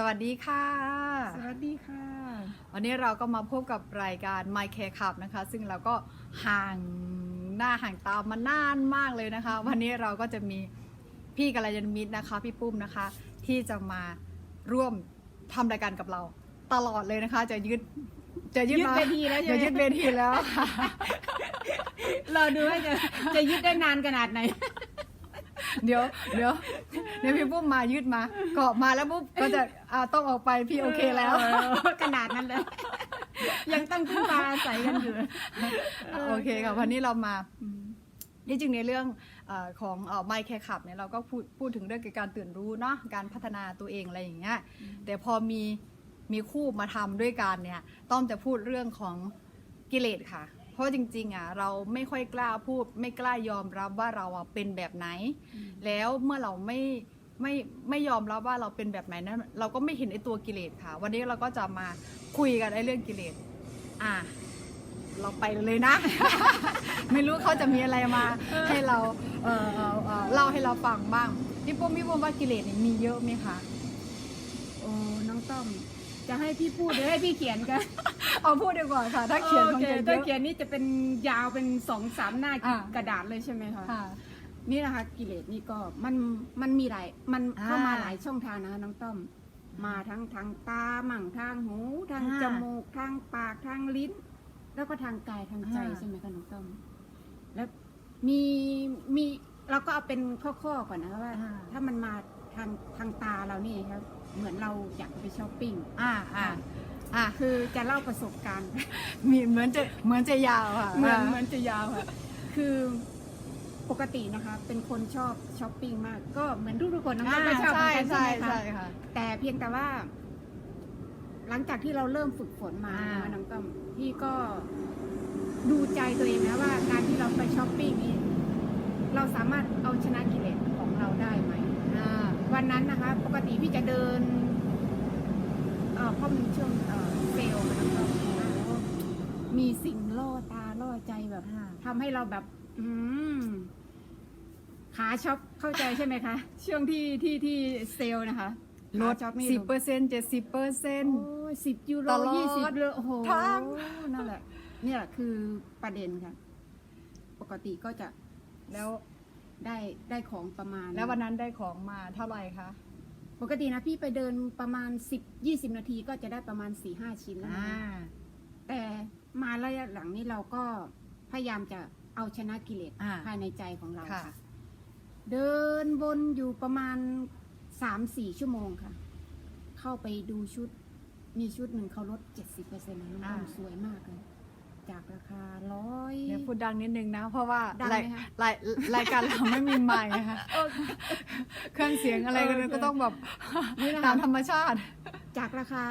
สวัสดีค่ะ สวัสดีค่ะ วันนี้เราก็มาพบกับรายการ My Care Club นะคะ ซึ่งเราก็ห่างหน้าห่างตามมานานมากเลยนะคะ วันนี้เราก็จะมีพี่กัลยาณมิตรนะคะ พี่ปุ้มนะคะ ที่จะมาร่วมทำรายการกับเราตลอดเลยนะคะ จะยึดจะยึดยึดมาเวทีแล้วใช่ไหม จะยึดเวทีแล้วค่ะรอดูว่าจะจะยึดได้นานขนาดไหน เดี๋ยวเดี๋ยว เดี๋ยวพี่ปุ้มมายึดมาเกาะมาแล้วปุ๊บก็จะอ่าต้องออกไปพี่โอเคแล้วเออขนาดนั้นเลย ยังต้องพึ่งพาอาศัยกันอยู่โอเคค่ะวันนี้เรามาที่จริงในเรื่องเออของไมค์แคร์ขับเนี่ยเราก็พูดพูดถึงเรื่องเกี่ยวกับการตื่นรู้เนาะการพัฒนาตัวเองอะไรอย่างเงี้ยแต่พอมีมีคู่มาทำด้วยกันเนี่ย ต้องจะพูดเรื่องของกิเลสค่ะเพ ราะจริงๆอะเราไม่ค่อยกล้าพูด ไม่กล้ายอมรับว่าเราอะเป็นแบบไหน แล้วเมื่อเราไม่ไม่ไม่ยอมรับว่าเราเป็นแบบไหนนั้นเราก็ไม่เห็นไอ้ตัวกิเลสค่ะ วันนี้เราก็จะมาคุยกันไอ้เรื่องกิเลสอะเราไปเลยนะ ไม่รู้เขาจะมีอะไรมา ให้เราเอ่อเอ่อเอ่อเล่าให้เราฟังบ้างพี่ปุ้มพี่ปุ้มว่ากิเลสเนี่ยมีเยอะไหมคะโอ้น้องต้อม จะให้พี่พูดหรือให้พี่เขียนกันเอาพูดดีกว่าค่ะ ถ้าเขียนคงโอจะเยถ้าอะเขียนนี่จะเป็นยาวเป็นสองสามหน้าอะกระดาษเลยใช่ไหมคะ ค่ะ นี่นะคะกิเลสนี่ก็มันมันมีหลายมันอ่าเข้ามาหลายช่องทางนะคะน้องต้อม มาทั้งทางตามั่งทางหู ทางอ่าจมูกทางปากทางลิ้น แล้วก็ทางกายทางใจอ่า ใช่ไหมคะน้องต้อม แล้วมีมีเราก็เอาเป็นข้อๆก่อนนะคะว่า อ่า ถ้ามันมา ทางทางตาเรานี่ครับ เหมือนเราอยากจะไปช้อปปิ้งอ่าอ่าอ่าคือจะเล่าประสบการณ์มีเหมือนจะเหมือนจะยาวค่ะเหมือนอ่าเหมือนจะยาวค่ะคือปกตินะคะ เป็นคนชอบช้อปปิ้งมาก ก็เหมือนทุกๆคนน้องต้อมก็ชอบเหมืใช่อนกันใช่ใช่ไหมคะใช่ค่ะแต่เพียงแต่ว่า หลังจากที่เราเริ่มฝึกฝนมาอ่านะคะน้องต้อมพี่ก็ดูใจตัวเองนะว่า การที่เราไปช้อปปิ้งนี้ เราสามารถเอาชนะกิเลสของเราได้ไหมอ่า วันนั้นนะคะ ปกติพี่จะเดินเอ่อเพราะมันช่วงเอ่อเซลล์อะนะคะมีสิ่งล่อตาล่อใจแบบอ่าทำให้เราแบบ อืมขาช็อปเข้าใจใช่ไหมคะ ช่วงที่ที่ที่เซลล์นะคะลดขาช็อปนี่สิบเปอร์เซ็นต์เจ็ดสิบเปอร์เซ็นต์โอ้ยสิบยูโรตลอดยี่สิบยูโรโอ้โหทางนั่นแหละ เนี่ยแหละคือประเด็นค่ะ ปกติก็จะแล้ว ได้ได้ของประมาณแล้ววันนั้นได้ของมาเท่าไหร่คะ ปกตินะพี่ไปเดินประมาณ 10 20 นาทีก็จะได้ประมาณ 4 5 ชิ้นแล้วอ่านะคะแต่มาระยะหลังนี้เราก็พยายามจะเอาชนะกิเลสอ่าภายในใจของเราค่ะ ค่ะ เดินวนอยู่ประมาณ 3-4 ชั่วโมงค่ะ เข้าไปดูชุด มีชุดหนึ่งเขาลด 70%นะน้องอ่าต้นสวยมากเลย จากราคาร้อย เดี๋ยวพูดดังนิดนึงนะ เพราะว่าดังไหมรายคะรายรายการเราไม่มีไมค์นะคะเครื่องเสียงอะไรก็โอเคก็ต้องแบบนี่นะคะ ตามธรรมชาติ จากราคา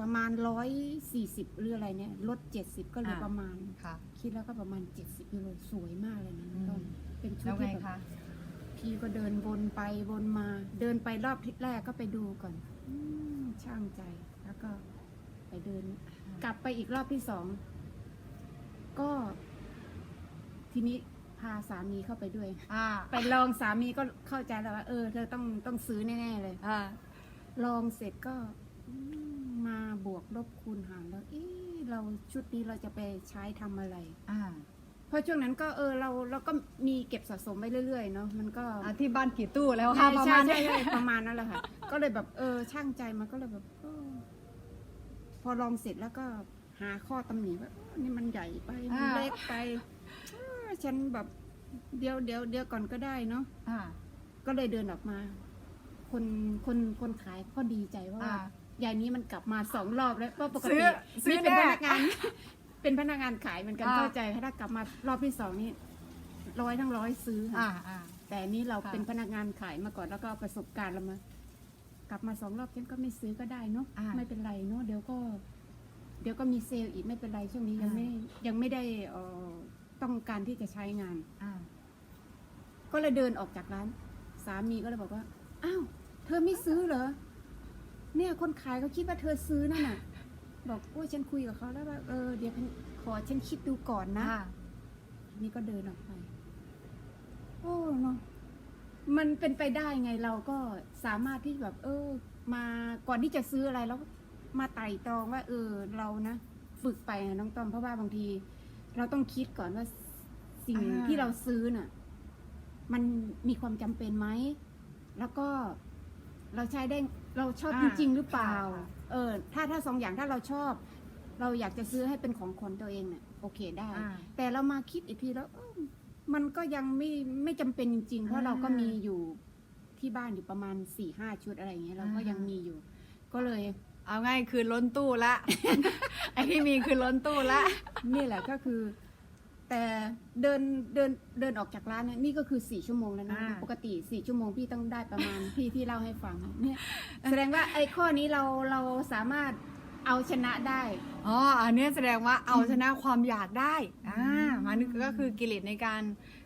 ประมาณร้อยสี่สิบหรืออะไรเนี่ยลดเจ็ดสิบก็เหลืออ่าประมาณ ค่ะ คิดแล้วก็ประมาณ70ยูโรสวยมากเลยนะอืมต้นเป็นชุแล้ดวไงที่แบบคะ พี่ก็เดินวนไปวนมา เดินไปรอบที่แรกก็ไปดูก่อนอมช่างใจแล้วก็ไปเดิน กลับไปอีกรอบที่สอง ก็ ทีนี้พาสามีเข้าไปด้วย อ่าไปลองสามีก็เข้าใจแล้วว่า เออเธอต้องต้องซื้อแน่ๆเลย อ่าลองเสร็จก็อืมมาบวกลบคูณหารแล้วเอ๊ะเราชุดนี้เราจะไปใช้ทำอะไร อ่าเพราะช่วงนั้นก็เออเราเราก็มีเก็บสะสมไปเรื่อยๆเนาะมันก็อ่าที่บ้านกี่ตู้แล้วใช่ค่ะประใช่มาณใช่นี้ใช่ประมาณนั้นแหละค่ะ ก็เลยแบบเออช่างใจมันก็เลยแบบเออพอลองเสร็จแล้วก็ หาข้อตำหนิว่าเออนี่มันใหญ่ไปมันเล็กไปเออฉันแบบเดี๋ยวเดี๋ยวเดี๋ยวก่อนก็ได้เนาะอ่าก็เลยเดินออกมา คนคนคนขายก็ดีใจว่าอ่ายายนี้มันกลับมาสองรอบแล้วเพราะปกซื้ติอซื้อนี่เป็นแน่พนักงาน เป็นพนักงานขายเหมือนกันอ่าเข้าใจถ้ากลับมารอบที่สองนี่ร้อยทั้งร้อยซื้อค่ะอ่าอ่าแต่นี่เราค่ะเป็นพนักงานขายมาก่อนแล้วก็เอาประสบการณ์เรามากลับมาสองรอบฉันก็ไม่ซื้อก็ได้เนาะอ่าไม่เป็นไรเนาะเดี๋ยวก็ เดี๋ยวก็มีเซลล์อีกไม่เป็นไรช่วงนี้ยังไม่ยังไม่ได้เอ่อต้องการที่จะใช้งาน อ่า ก็เลยเดินออกจากร้าน สามีก็เลยบอกว่า อ้าว เธอไม่ซื้อเหรอ เนี่ยคนขายเขาคิดว่าเธอซื้อนั่นน่ะ บอกโอ้ยฉันคุยกับเขาแล้วว่า เออ เดี๋ยวขอฉันคิดดูก่อนนะอ่านี่ก็เดินออกไป โอ้เนาะมันเป็นไปได้ไงเราก็สามารถที่แบบ เออ มาก่อนที่จะซื้ออะไรแล้ว มาไต่ตรองว่า เออเรานะ ฝึกไปนะน้องต้อมเพราะว่าบางที เราต้องคิดก่อนว่าสิ่งอ่า ที่เราซื้อน่ะ มันมีความจำเป็นไหม แล้วก็เราใช้ได้เราชอบจริง ๆ หรือเปล่าเออ ถ้าถ้าสองอย่างถ้าเราชอบ เราอยากจะซื้อให้เป็นของคนตัวเองเนี่ยโอเคได้ อ่า แต่เรามาคิดอีกทีแล้วเออมันก็ยังไม่ไม่จำเป็นจริง ๆ เพราะอ่าเราก็มีอยู่ที่บ้านอยู่ประมาณสี่ห้าชุดอะไรอย่างเงี้ยเราก็อ่ายั ยังมีอยู่ ก็เลย เอาง่ายคือล้นตู้ละ ไอที่มีคือล้นตู้ละ นี่แหละก็คือ แต่เดินเดินเดินออกจากร้านเนี่ยนี่ก็คือสี่ชั่วโมงแล้วนะอ่า ปกติสี่ชั่วโมงพี่ต้องได้ประมาณ พี่ที่เล่าให้ฟังเนี่ยแสดงว่าไอ้ข้อนี้เราเราสามารถเอาชนะได้ อ๋อ อันเนี้ยแสดงว่าเอาชนะความอยากได้ อ่า มันก็คือกิเลสในการ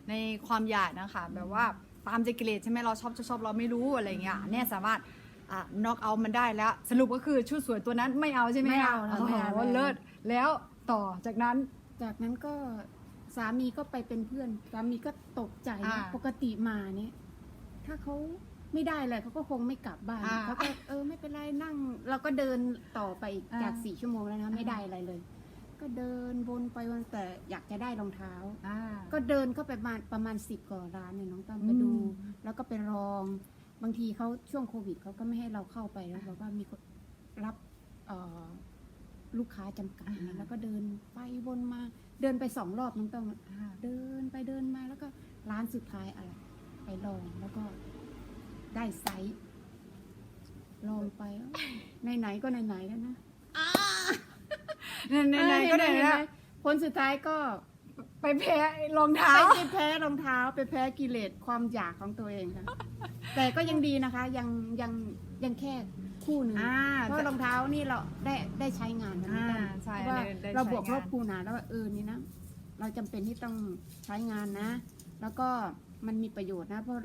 ในความอยากนะคะ แบบว่าตามใจกิเลสใช่ไหมเราชอบชอบชอบเราไม่รู้อะไรเงี้ยเนี่ยสามารถ อ่าน็อกเอามันได้แล้ว สรุปก็คือชุดสวยตัวนั้นไม่เอาใช่ไหมไม่เอาคะเราไม่เอาโอ้โหเลิศแล้วต่อจากนั้น จากนั้นก็สามีก็ไปเป็นเพื่อนสามีก็ตกใจนะอ่าปกติมาเนี่ยถ้าเขาไม่ได้เลยเขาก็คงไม่กลับบ้านอ่าเขาก็เออไม่เป็นไรนั่ง เราก็เดินต่อไปอีกอ่าจากสี่ชั่วโมงแล้วนะอ่า ไม่ได้อะไรเลย ก็เดินวนไปวนแต่อยากจะได้รองเท้า อ่า ก็เดินเข้าไปประมาณประมาณสิบกว่าร้านเนี่ยน้องตั้มไปอืมดูแล้วก็ไปลอง บางทีเขาช่วงโควิดเขาก็ไม่ให้เราเข้าไปแล้วบอกว่ามีคนรับเอ่อลูกค้าจำกัดนะแล้วก็เดินไปวนมา เดินไปสองรอบน้องตั้มอ่าเดินไปเดินมาแล้วก็ร้านสุดท้ายอะไรไปลองแล้วก็ได้ไซส์ลองไปเอ้าไหนๆก็ไหนๆแล้วนะไหนๆก็ได้เห็นแล้ไหวมผลสุดท้ายก็ไปแพ้รองเท้า ไปแพ้รองเท้า ไปแพ้กิเลสความอยากของตัวเองค่ะ แต่ก็ยังดีนะคะยังยังยังแค่คู่หนึ่งอ่าเพราะรองเท้านี่เราได้ได้ใช้งานนะอ่าพี่ตั้มใช่เพราะว่าได้ได้เราใช้บวกลบงานคูณหารแล้วว่าเออนี่นะเราจำเป็นที่ต้องใช้งานนะ แล้วก็มันมีประโยชน์นะ เพราะ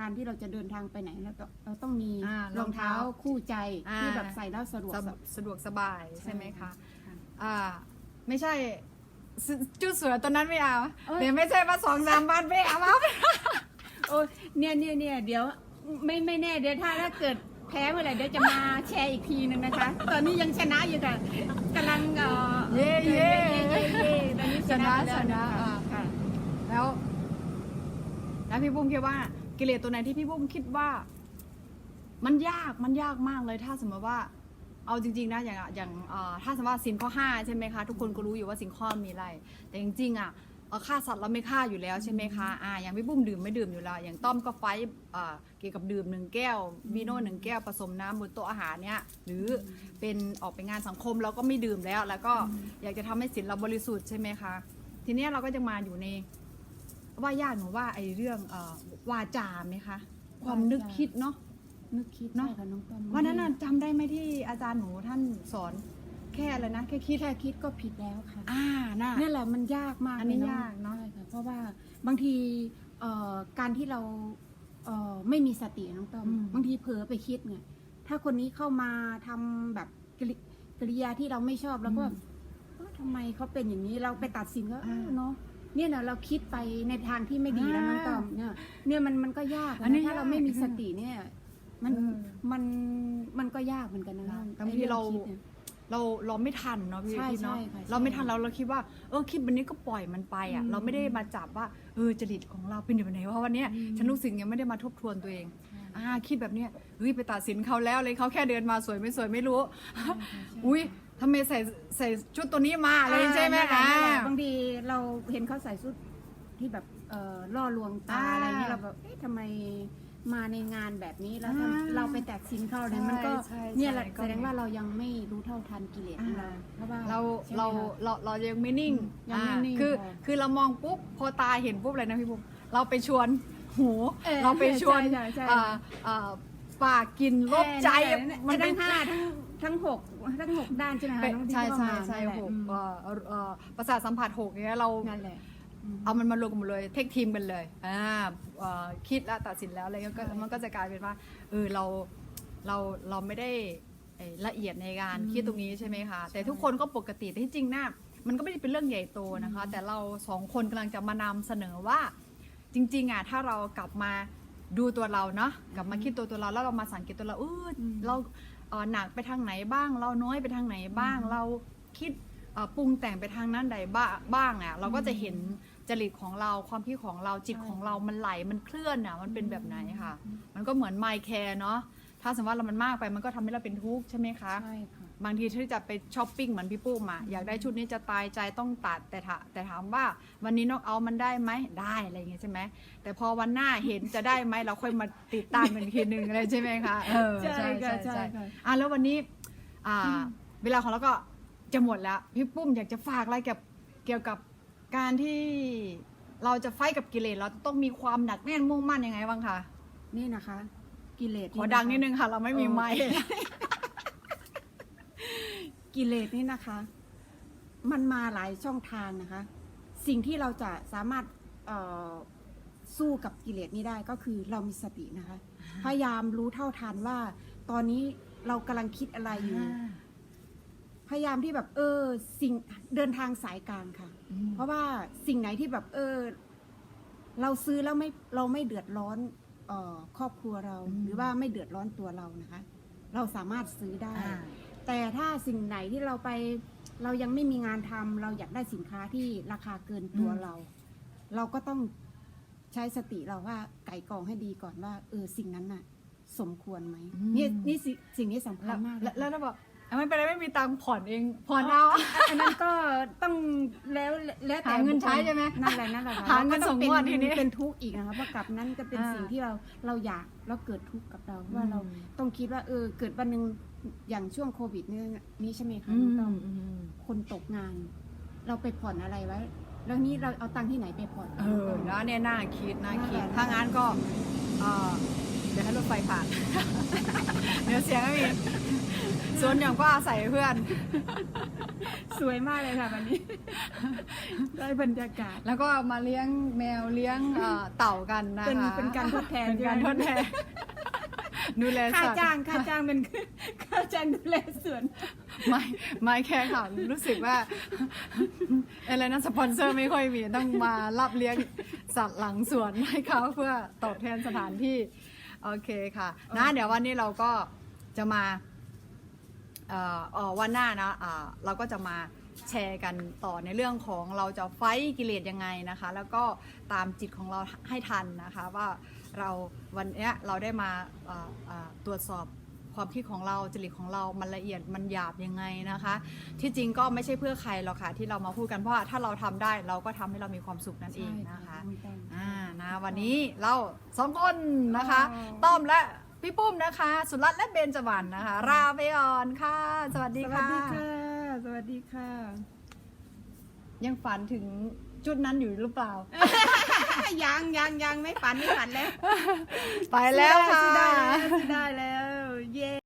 การที่เราจะเดินทางไปไหนเราต้องเราต้องมีอ่ารองเท้าคู่ใจอ่า ที่แบบใส่แล้วสะดวกสะสะดวกสบายใช่ไหมคะค่ะอ่า ไม่ใช่สจุดสวยตอนนั้นไม่เอาเอ้ย เดี๋ยวไม่ใช่ว่าสองสามบ้านไม่เอาเอา โอ้เนี่ยเนี่ยเนี่ยเดี๋ยวไม่ไม่แน่เดี๋ยวถ้าถ้าเกิดแพ้เมื่อไหร่เดี๋ยวจะมาแชร์อีกทีหนึ่งนะคะ ตอนนี้ยังชนะอยู่แต่กำลังเอ่อเย่เย่เย่เย่ตอนนี้ชนะชนะแล้วอ่าค่ะ แล้วแล้วพี่บุ้มคิดว่า กิเลสตัวไหนที่พี่บุ้มคิดว่า มันยากมันยากมากเลยถ้าสมมติว่า เอาจริง ๆ นะอย่างอย่างเอ่อถ้าสมมติว่าสินข้อห้าใช่ไหมคะ ทุกคนก็รู้อยู่ว่าสินข้อมีอะไร แต่จริงๆอะเอ่อ ฆ่าสัตว์เราไม่ฆ่าอยู่แล้วใช่ไหมคะอ่าอย่างพี่บุ้มดื่มไม่ดื่มอยู่แล้ว อย่างต้อมก็ไฟท์เอ่อเกี่ยวกับดื่มหนึ่งแก้ววีโน่หนึ่งแก้วผสมน้ำบนโต๊ะอาหารเนี่ยหรือเป็นออกไปงานสังคมเราก็ไม่ดื่มแล้ว แล้วก็อยากจะทำให้สินเราบริสุทธิ์ใช่ไหมคะทีเนี้ยเราก็จะมาอยู่ในว่ายากหนูว่าไอ้เรื่องเอ่อวาจาไหมคะ ความนึกคิดเนาะนึกคิดเนอะใช่ค่ะน้องต้อมวันนั้นน่ะจำได้ไหมที่อาจารย์หนูท่านสอน แค่อะไรนะแค่คิดแค่คิดก็ผิดแล้วค่ะอ่าน่ะ นี่แหละมันยากมากอันนี้เลยยากเนอะใช่ค่ะเพราะว่าบางทีเอ่อการที่เราเอ่อไม่มีสติน้องต้อมอืม บางทีเผลอไปคิดไงถ้าคนนี้เข้ามาทำแบบกิริกิริยาที่เราไม่ชอบแล้วก็เอ้อทำไมเขาเป็นอย่างนี้เราไปตัดสินก็เออเนาะเนี่ยนะเราคิดไปในทางที่ไม่ดีแล้วน้องต้อมเนี่ยเนี่ยมันมันก็ยากอันนี้นะถ้าเราไม่มีสติเนี่ย มันเออ มันมันก็ยากเหมือนกันนะบางไอ้ทีเรา องคิดนี่ย เราเราไม่ทันเนาะพี่ใช่พี่เนาะใช่ค่ะใช่เราไม่ทันเราเราคิดว่าเออคิดแบบนี้ก็ปล่อยมันไปอะอืมเราไม่ได้มาจับว่าเออจริตของเราเป็นแบบไหนเพราะวันเนี้ยอืม ฉันรู้สึกยังไม่ได้มาทบทวนตัวเอง อ่าคิดแบบเนี้ยเฮ้ยไปตัดสินเขาแล้วเลยเขาแค่เดินมาสวยไม่สวยไม่รู้ อุ้ยทำไมใส่ใส่ชุดตัวนี้มาอะไรใช่ไหมอ่าคะ นั่นแหละบางทีเราเห็นเขาใส่ชุดที่แบบเอ่อล่อลวงตาอ่า อะไรเงี้ยเราแบบเอ๊ะทำไม มาในงานแบบนี้แล้วอ่าทำเราไปตัดสินเขาเนี่ยใช่มันก็ใช่เนี่ยแหละใช่ก็ แสดงว่าเรายังไม่รู้เท่าทันกิเลสของเราอ่าเพราะว่าเราใช่ไหมเราคะ เราเรายังไม่นิ่งยังไม่อ่านิ่งคือพอคือเรามองปุ๊บพอตาเห็นปุ๊บเลยนะพี่ปุ๊บเราไปชวนหูเออเราไปชวนใช่ใช่ใช่ อ่าอ่าปากกินลบใจเออมันเป็ทั้น งห้าทั้งทั้งหกทั้งหกด้านใช่ไหมคะเป็นน้องที่ใช่เข้าใช่มาใช่นั่นแหละหกอืมเอ่อเอ่อประสาทสัมผัสหกเนี้ยเรานั่นแหละม เอามันมารวมกันหมดเลยเทคทีมกันเลยอ่าเอ่อคิดแล้วตัดสินแล้วอะไรก็ก็ใช่มันก็จะกลายเป็นว่าเออเราเราเราไม่ได้เอ่อละเอียดในการอืมคิดตรงนี้ใช่ไหมคะ แต่ใช่ทุกคนก็ปกติแต่ที่จริงน่ะมันก็ไม่ได้เป็นเรื่องใหญ่โตนะคะ แต่เราสองคนกำลังจะมานำเสนอว่าจริงๆอะถ้าเรากลับมาดูตัวเราเนาะกลับมาคิดตัวตัวเราแล้วเรามาสังเกตตัวเราเอออมเราเอ่อหนักไปทางไหนบ้าง เราน้อยไปทางไหนบ้าง เราคิดเอ่อปรุงแต่งไปทางนั้นใดบ้าบ้างอะเราก็จะเห็น จริตของเราความคิดของเราจิตใช่ของเรามันไหลมันเคลื่อนอะมันเป็นแบบไหนค่ะ มันก็เหมือนไมแคร์เนาะถ้าสมมติว่าเรามันมากไปมันก็ทำให้เราเป็นทุกข์ใช่ไหมคะใช่ค่ะบางทีที่จะไปช้อปปิ้งเหมือนพี่ปุ้มอะอยากได้ชุดนี้จะตายใจต้องตัดแต่ถาแต่ถามว่าวันนี้นอกเอามันได้ไหมได้อะไรอย่างเงี้ยใช่ไหมแต่พอวันหน้าเห็นจะได้ไหมเราค่อยมาติดตามเป็นทีหนึ่งอะไรใช่ไหมคะเออใช่ค่ะใช่ค่ะอะแล้ววันนี้อ่าเวลาของเราก็จะหมดแล้วพี่ปุ้มอยากจะฝากอะไรกับเกี่ยวกับ การที่เราจะไฟท์กับกิเลสเราต้องมีความหนักแน่นมุ่งมั่นยังไงบ้างคะนี่นะคะ กิเลสขอดังนิดนึงค่ะ เราไม่มีไมค์กิเลสนี่นะคะ มันมาหลายช่องทางนะคะ สิ่งที่เราจะสามารถเอ่อสู้กับกิเลสนี้ได้ก็คือเรามีสตินะคะ พยายามรู้เท่าทันว่า ตอนนี้เรากำลังคิดอะไรอยู่ พยายามที่แบบเออสิ่งเดินทางสายกลางค่ะ เพราะว่าสิ่งไหนที่แบบเออ เราซื้อแล้วไม่เราไม่เดือดร้อนเออครอบครัวเราอืมหรือว่าไม่เดือดร้อนตัวเรานะคะ เราสามารถซื้อได้อ่าแต่ถ้าสิ่งไหนที่เราไปเรายังไม่มีงานทำเราอยากได้สินค้าที่ราคาเกินตัวอืมเรา เราก็ต้องใช้สติเราว่าไก่กรองให้ดีก่อนว่าเออสิ่งนั้นน่ะ สมควรไหมนี่นี่สิสิ่งนี้สำคัแล้ญวมากแล้วเยแล้วค่ะเราบอกอะไม่เป็นไรไม่มีตังค์ผ่อนเองผ่อนเอาอันนั้นก็ต้อง แล้วแล้วแต่หาเงินใช้ใช่ไหมนั่นแหละนั่นแหละค่ะหาเงินแล้ก็ส่งป็งวดทีนี้เป็นทุกข์อีกนะคะเพราะกับนั้นก็เป็นอ่าสิ่งที่เราเราอยากแล้วเกิดทุกข์กับเราว่าเราอืม ต้องคิดว่าเออเกิดวันหนึ่งอย่างช่วงโควิดเนี่ยนี้ใช่ไหมคะอืมต้องอืมคนตกงาน เราไปผ่อนอะไรไว้ แล้วนี้เราเอาตังค์ที่ไหนไปผ่อน เออแล้วเนี่ยน่าคิดน่าคิดนั่นแหละถ้างั้นก็เออเดี๋ยวให้รถไฟผ่าน เดี๋ยวเสียงไม่มี ส่วนอย่างก็อาศัยเพื่อน สวยมากเลยค่ะวันนี้ ได้บรรยากาศ แล้วก็มาเลี้ยงแมวเลี้ยงเอ่อเต่ากันนะคะเป็นเป็นการทดแทนเป็นการใช่ทไหมดแทนดูแลค่าสัตว์ จ้างค่าจ้างเป็นค่าจ้างดูแลสวน ไม่ไม่แค่ค่ะรู้สึกว่า อะไรนะสปอนเซอร์ไม่ค่อยมีต้องมารับเลี้ยงสัตว์หลังสวนให้เขาเพื่อตอบแทนสถานที่ โอเคค่ะ นะ เดี๋ยววันนี้เราก็จะมา เอ่อเอ่อวันหน้านะอ่าเราก็จะมาแชร์กันต่อในเรื่องของเราจะไฟท์กิเลสยังไงนะคะ แล้วก็ตามจิตของเราให้ทันนะคะว่าเราวันเนี้ยเราได้มาเอ่อเอ่อตรวจสอบความคิดของเราจริตของเรา มันละเอียด มันหยาบยังไงนะคะ ที่จริงก็ไม่ใช่เพื่อใครหรอกค่ะ ที่เรามาพูดกัน เพราะว่าถ้าเราทำได้เราก็ทำให้เรามีความสุขนั่นเองนะคะ อ่านะวันนี้เราสองคนนะคะอ๋อต้อมและ พี่ปุ้มนะคะ สุรัตน์และเบนจวรรณนะคะราไปก่อนค่ะ สวัสดีสวัค่ะสดีค่ะ สวัสดีค่ะ ยังฝันถึงจุดนั้นอยู่หรือเปล่า ยังยังยังไม่ฝันไม่ฝันแล้วไปแล้วค่ะ ซื้อได้แล้วซื้อได้แล้วเย้